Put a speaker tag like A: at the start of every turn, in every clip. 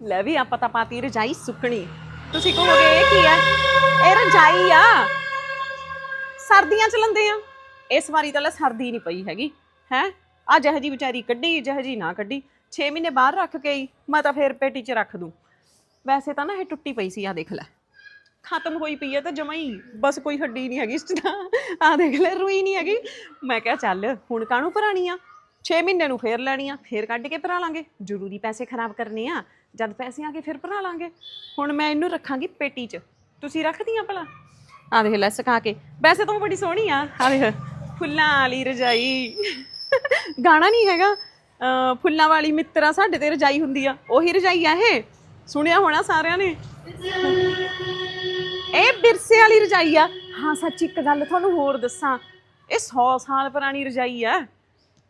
A: ਲੈ ਵੀ ਆਪਾਂ ਤਾਂ ਪਾਤੀ ਰਜਾਈ ਸੁੱਕਣੀ। ਤੁਸੀਂ ਕਹੋਗੇ, ਇਹ ਕੀ ਆ? ਇਹ ਰਜਾਈ ਆ। ਸਰਦੀਆਂ ਚ ਲੰਦੇ ਆ। ਇਸ ਵਾਰੀ ਤਾਂ ਲੈ ਸਰਦੀ ਨਹੀਂ ਪਈ ਹੈਗੀ, ਹੈ? ਆ ਜਿਹੋ ਜੀ ਵਿਚਾਰੀ ਕੱਢੀ, ਜਿਹੋ ਜੀ ਨਾ ਕੱਢੀ। 6 ਮਹੀਨੇ ਬਾਹਰ ਰੱਖ ਕੇ ਹੀ ਮੈਂ ਤਾਂ ਫੇਰ ਪੇਟੀ 'ਚ ਰੱਖ ਦੂੰ। ਵੈਸੇ ਤਾਂ ਨਾ ਇਹ ਟੁੱਟੀ ਪਈ ਸੀ ਆ ਦੇਖ ਲੈ। ਖਤਮ ਹੋਈ ਪਈ ਹੈ ਤਾਂ ਜਮਾ ਹੀ, ਬਸ ਕੋਈ ਹੱਡੀ ਨਹੀਂ ਹੈਗੀ ਇਸ 'ਚ ਤਾਂ। ਆ ਦੇਖ ਲੈ, ਰੂਈ ਨਹੀਂ ਹੈਗੀ। ਮੈਂ ਕਿਹਾ ਚੱਲ, ਹੁਣ ਕਾਹਨੂੰ ਪੁਰਾਣੀ ਆ? 6 ਮਹੀਨੇ ਨੂੰ ਫੇਰ ਲੈਣੀ ਆ, ਫੇਰ ਕੱਢ ਕੇ ਭਰਾ ਲਾਂਗੇ। ਜ਼ਰੂਰੀ ਪੈਸੇ ਖਰਾਬ ਕਰਨੇ ਆ, ਜਦ ਪੈਸੇ ਆ ਕੇ ਫਿਰ ਭਰਾ ਲਾਂਗੇ। ਹੁਣ ਮੈਂ ਇਹਨੂੰ ਰੱਖਾਂਗੀ ਪੇਟੀ 'ਚ। ਤੁਸੀਂ ਰੱਖਦੀਆਂ ਭਲਾ? ਆ ਦੇਖ ਲੈ ਸੁਕਾ ਕੇ। ਵੈਸੇ ਤਾਂ ਉਹ ਬੜੀ ਸੋਹਣੀ ਆ। ਆ ਦੇਖ, ਫੁੱਲਾਂ ਵਾਲੀ ਰਜਾਈ। ਗਾਣਾ ਨਹੀਂ ਹੈਗਾ। ਫੁੱਲਾਂ ਵਾਲੀ ਮਿੱਤਰਾ ਸਾਡੇ ਤੇ ਰਜਾਈ ਹੁੰਦੀ ਆ। ਉਹੀ ਰਜਾਈ ਆ ਇਹ। ਸੁਣਿਆ ਹੋਣਾ ਸਾਰਿਆਂ ਨੇ? ਇਹ ਬਿਰਸੇ ਵਾਲੀ ਰਜਾਈ ਆ। ਹਾਂ, ਸੱਚ ਇੱਕ ਗੱਲ ਤੁਹਾਨੂੰ ਹੋਰ ਦੱਸਾਂ। ਇਹ 100 ਸਾਲ ਪੁਰਾਣੀ ਰਜਾਈ ਆ।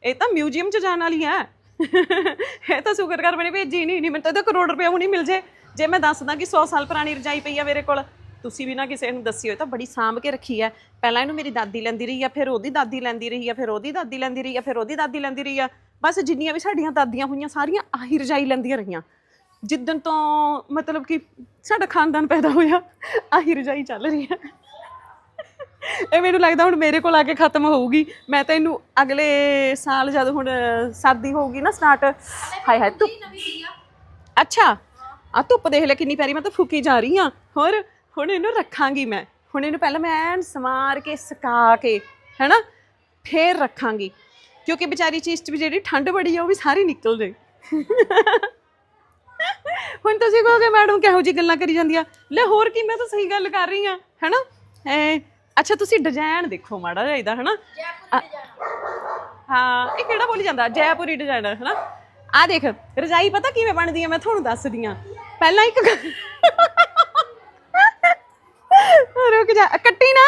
A: ਇਹ ਤਾਂ ਮਿਊਜ਼ੀਅਮ 'ਚ ਜਾਣ ਵਾਲੀ ਹੈ। ਇਹ ਤਾਂ ਸ਼ੁਕਰ ਕਰ ਮੈਨੇ ਭੇਜੀ ਨਹੀਂ ਨਹੀਂ, ਮੈਨੂੰ ਤਾਂ ਇਹਦਾ ਕਰੋੜ ਰੁਪਏ ਹੁਣੀ ਮਿਲ ਜੇ। ਜੇ ਮੈਂ ਦੱਸਦਾ ਕਿ 100 ਸਾਲ ਪੁਰਾਣੀ ਰਜਾਈ ਪਈ ਆ ਮੇਰੇ ਕੋਲ, ਤੁਸੀਂ ਵੀ ਨਾ ਕਿਸੇ ਨੂੰ ਦੱਸਿਓ, ਇਹ ਤਾਂ ਬੜੀ ਸਾਂਭ ਕੇ ਰੱਖੀ ਹੈ। ਪਹਿਲਾਂ ਇਹਨੂੰ ਮੇਰੀ ਦਾਦੀ ਲੈਂਦੀ ਰਹੀ ਆ, ਫਿਰ ਉਹਦੀ ਦਾਦੀ ਲੈਂਦੀ ਰਹੀ ਆ, ਫਿਰ ਉਹਦੀ ਦਾਦੀ ਲੈਂਦੀ ਰਹੀ ਆ, ਫਿਰ ਉਹਦੀ ਦਾਦੀ ਲੈਂਦੀ ਰਹੀ ਆ। ਬਸ ਜਿੰਨੀਆਂ ਵੀ ਸਾਡੀਆਂ ਦਾਦੀਆਂ ਹੋਈਆਂ, ਸਾਰੀਆਂ ਆਹੀ ਰਜਾਈ ਲੈਂਦੀਆਂ ਰਹੀਆਂ। ਜਿੱਦਣ ਤੋਂ ਮਤਲਬ ਕਿ ਸਾਡਾ ਖਾਨਦਾਨ ਪੈਦਾ ਹੋਇਆ, ਆਹੀ ਰਜਾਈ ਚੱਲ ਰਹੀ ਹੈ ਇਹ ਮੈਨੂੰ ਲੱਗਦਾ ਹੁਣ ਮੇਰੇ ਕੋਲ ਆ ਕੇ ਖਤਮ ਹੋਊਗੀ। ਮੈਂ ਤਾਂ ਇਹਨੂੰ ਅਗਲੇ ਸਾਲ ਜਦ ਹੁਣ ਸਰਦੀ ਹੋਊਗੀ ਨਾ ਸਟਾਰਟ ਹਾਏ ਹਾਏ ਧੁੱਪ ਅੱਛਾ ਆ ਧੁੱਪ ਦੇਖ ਲੈ ਕਿੰਨੀ ਪਿਆਰੀ ਮੈਂ ਤਾਂ ਫੁੱਕੀ ਜਾ ਰਹੀ ਆ ਹੋਰ ਹੁਣ ਇਹਨੂੰ ਰੱਖਾਂਗੀ ਮੈਂ। ਹੁਣ ਇਹਨੂੰ ਪਹਿਲਾਂ ਮੈਂ ਐਨ ਸਮਾਰ ਕੇ ਸੁਕਾ ਕੇ ਹੈਨਾ ਫੇਰ ਰੱਖਾਂਗੀ। ਕਿਉਂਕਿ ਵਿਚਾਰੀ ਚੀਜ਼ 'ਚ ਵੀ ਜਿਹੜੀ ਠੰਡ ਬੜੀ ਆ ਉਹ ਵੀ ਸਾਰੀ ਨਿਕਲ ਜੇ ਹੁਣ ਤੁਸੀਂ ਕਹੋਗੇ ਮੈਡਮ ਕਿਹੋ ਜੀ ਗੱਲਾਂ ਕਰੀ ਜਾਂਦੀ ਆ? ਲੈ ਹੋਰ ਕੀ ਮੈਂ ਤਾਂ ਸਹੀ ਗੱਲ ਕਰ ਰਹੀ ਆ ਹੈਨਾ? ਐ ਅੱਛਾ ਤੁਸੀਂ ਡਿਜ਼ਾਈਨ ਦੇਖੋ ਮਾੜਾ ਜਿਹਾ ਇਹਦਾ ਹੈਨਾ? ਹਾਂ ਇਹ ਕਿਹੜਾ ਬੋਲੀ ਜਾਂਦਾ? ਜੈਪੁਰੀ ਡਿਜ਼ਾਈਨਰ ਹੈਨਾ? ਆ ਦੇਖ ਰਜਾਈ ਪਤਾ ਕਿਵੇਂ ਬਣਦੀ ਆ? ਮੈਂ ਤੁਹਾਨੂੰ ਦੱਸਦੀ ਆ। ਪਹਿਲਾਂ ਇੱਕ ਰੁਕ ਜਾ ਕੱਟੀ ਨਾ।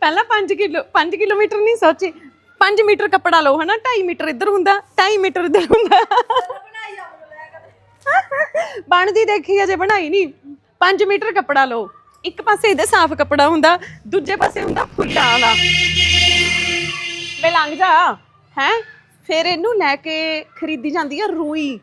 A: ਪਹਿਲਾਂ 5 ਕਿਲੋ 5 ਕਿਲੋਮੀਟਰ ਨਹੀਂ ਸੋਚੀ। 5 ਮੀਟਰ ਕੱਪੜਾ ਲਓ ਹਨਾ? 2.5 ਮੀਟਰ ਇੱਧਰ ਹੁੰਦਾ 2.5 ਮੀਟਰ ਇੱਧਰ ਹੁੰਦਾ। ਬਣਦੀ ਦੇਖੀ ਅਜੇ ਬਣਾਈ ਨਹੀਂ। 5 ਮੀਟਰ ਕੱਪੜਾ ਲਓ। ਇੱਕ ਪਾਸੇ ਇਹਦੇ ਸਾਫ਼ ਕੱਪੜਾ ਹੁੰਦਾ, ਦੂਜੇ ਪਾਸੇ ਹੁੰਦਾ ਫੁੱਲਾਂ ਵਾਲਾ ਵੇ ਲੰਘ ਜਾ, ਹੈ? ਫਿਰ ਇਹਨੂੰ ਲੈ ਕੇ ਖਰੀਦੀ ਜਾਂਦੀ ਆ ਰੂਈ।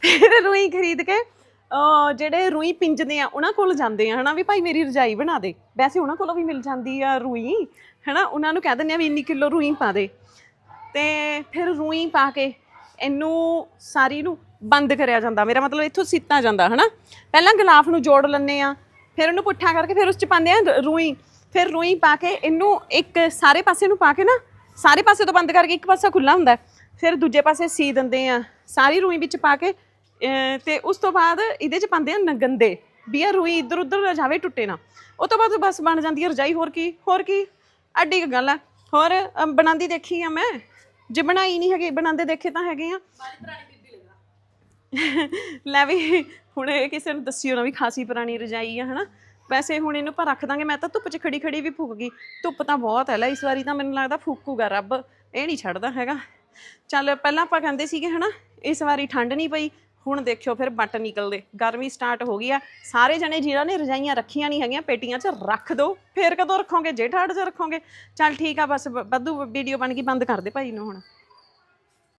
A: ਫਿਰ ਰੂਈ ਖਰੀਦ ਕੇ, ਅਹ, ਜਿਹੜੇ ਰੂਈ ਪਿੰਜਦੇ ਆ, ਉਹਨਾਂ ਕੋਲ ਜਾਂਦੇ ਆ, ਹਨਾ? ਵੀ ਭਾਈ ਮੇਰੀ ਰਜਾਈ ਬਣਾ ਦੇ। ਵੈਸੇ ਉਹਨਾਂ ਕੋਲੋਂ ਵੀ ਮਿਲ ਜਾਂਦੀ ਆ ਰੂਈ, ਹਨਾ? ਉਹਨਾਂ ਨੂੰ ਕਹਿ ਦਿੰਦੇ ਆ ਵੀ ਇੰਨੀ ਕਿਲੋ ਰੂਈ ਪਾ ਦੇ। ਤੇ ਫਿਰ ਰੂਈ ਪਾ ਕੇ ਇਹਨੂੰ ਸਾਰੀ ਨੂੰ ਬੰਦ ਕਰਿਆ ਜਾਂਦਾ। ਮੇਰਾ ਮਤਲਬ ਇੱਥੋਂ ਸੀਤਾ ਜਾਂਦਾ, ਹਨਾ? ਪਹਿਲਾਂ ਗਲਾਫ ਨੂੰ ਜੋੜ ਲੈਂਦੇ ਆ ਫਿਰ ਉਹਨੂੰ ਪੁੱਠਾ ਕਰਕੇ ਫਿਰ ਉਸ ਚ ਪਾਉਂਦੇ ਆ ਰੂਈ। ਫਿਰ ਰੂਈ ਪਾ ਕੇ ਇਹਨੂੰ ਇੱਕ ਸਾਰੇ ਪਾਸੇ ਨੂੰ ਪਾ ਕੇ ਨਾ ਸਾਰੇ ਪਾਸੇ ਤੋਂ ਬੰਦ ਕਰਕੇ ਇੱਕ ਪਾਸਾ ਖੁੱਲਾ ਹੁੰਦਾ। ਫਿਰ ਦੂਜੇ ਪਾਸੇ ਸੀ ਦਿੰਦੇ ਆ। ਸਾਰੀ ਰੂਈ ਵਿੱਚ ਪਾ ਕੇ ਤੇ ਉਸ ਤੋਂ ਬਾਅਦ ਇਹਦੇ ਚ ਪਾਉਂਦੇ ਆ ਨਗੰਦੇ ਵੀ ਆ ਰੂਈ ਇੱਧਰ ਉੱਧਰ ਨਾ ਜਾਵੇ ਟੁੱਟੇ ਨਾ। ਉਹ ਤੋਂ ਬਾਅਦ ਬਸ ਬਣ ਜਾਂਦੀ ਹੈ ਰਜਾਈ। ਹੋਰ ਕੀ ਹੋਰ ਕੀ? ਅੱਡੀ ਗੱਲ ਆ। ਹੋਰ ਬਣਾਉਂਦੀ ਦੇਖੀ ਆ ਮੈਂ? ਜੇ ਬਣਾਈ ਨਹੀਂ ਹੈਗੀ ਬਣਾਉਂਦੇ ਦੇਖੇ ਤਾਂ ਹੈਗੇ ਆ। ਲੈ ਵੀ ਹੁਣ ਇਹ ਕਿਸੇ ਨੂੰ ਦੱਸਿਓ ਨਾ ਵੀ ਖਾਸੀ ਪੁਰਾਣੀ ਰਜਾਈ ਆ, ਹਨਾ? ਵੈਸੇ ਹੁਣ ਇਹਨੂੰ ਆਪਾਂ ਰੱਖ ਦਾਂਗੇ, ਮੈਂ ਤਾਂ ਧੁੱਪ 'ਚ ਖੜੀ ਖੜੀ ਵੀ ਫੁੱਕ ਗਈ। ਧੁੱਪ ਤਾਂ ਬਹੁਤ ਹੈ ਲੈ, ਇਸ ਵਾਰੀ ਤਾਂ ਮੈਨੂੰ ਲੱਗਦਾ ਫੂਕੂਗਾ ਰੱਬ। ਇਹ ਨਹੀਂ ਛੱਡਦਾ ਹੈਗਾ। ਚੱਲ ਪਹਿਲਾਂ ਆਪਾਂ ਕਹਿੰਦੇ ਸੀਗੇ, ਹਨਾ, ਇਸ ਵਾਰੀ ਠੰਡ ਨਹੀਂ ਪਈ, ਹੁਣ ਦੇਖਿਓ ਫਿਰ ਬੱਟ ਨਿਕਲਦੇ। ਗਰਮੀ ਸਟਾਰਟ ਹੋ ਗਈ ਆ। ਸਾਰੇ ਜਣੇ ਜਿਨ੍ਹਾਂ ਨੇ ਰਜਾਈਆਂ ਰੱਖੀਆਂ ਨਹੀਂ ਹੈਗੀਆਂ, ਪੇਟੀਆਂ 'ਚ ਰੱਖ ਦਿਓ ਫਿਰ ਕਦੋਂ ਰੱਖੋਗੇ? ਜੇਠ ਹਾੜ 'ਚ ਰੱਖੋਗੇ? ਚੱਲ ਠੀਕ ਆ, ਬਸ ਬ- ਵੀਡੀਓ ਬਣ ਗਈ, ਬੰਦ ਕਰ ਦੇ ਭਾਈ ਨੂੰ ਹੁਣ।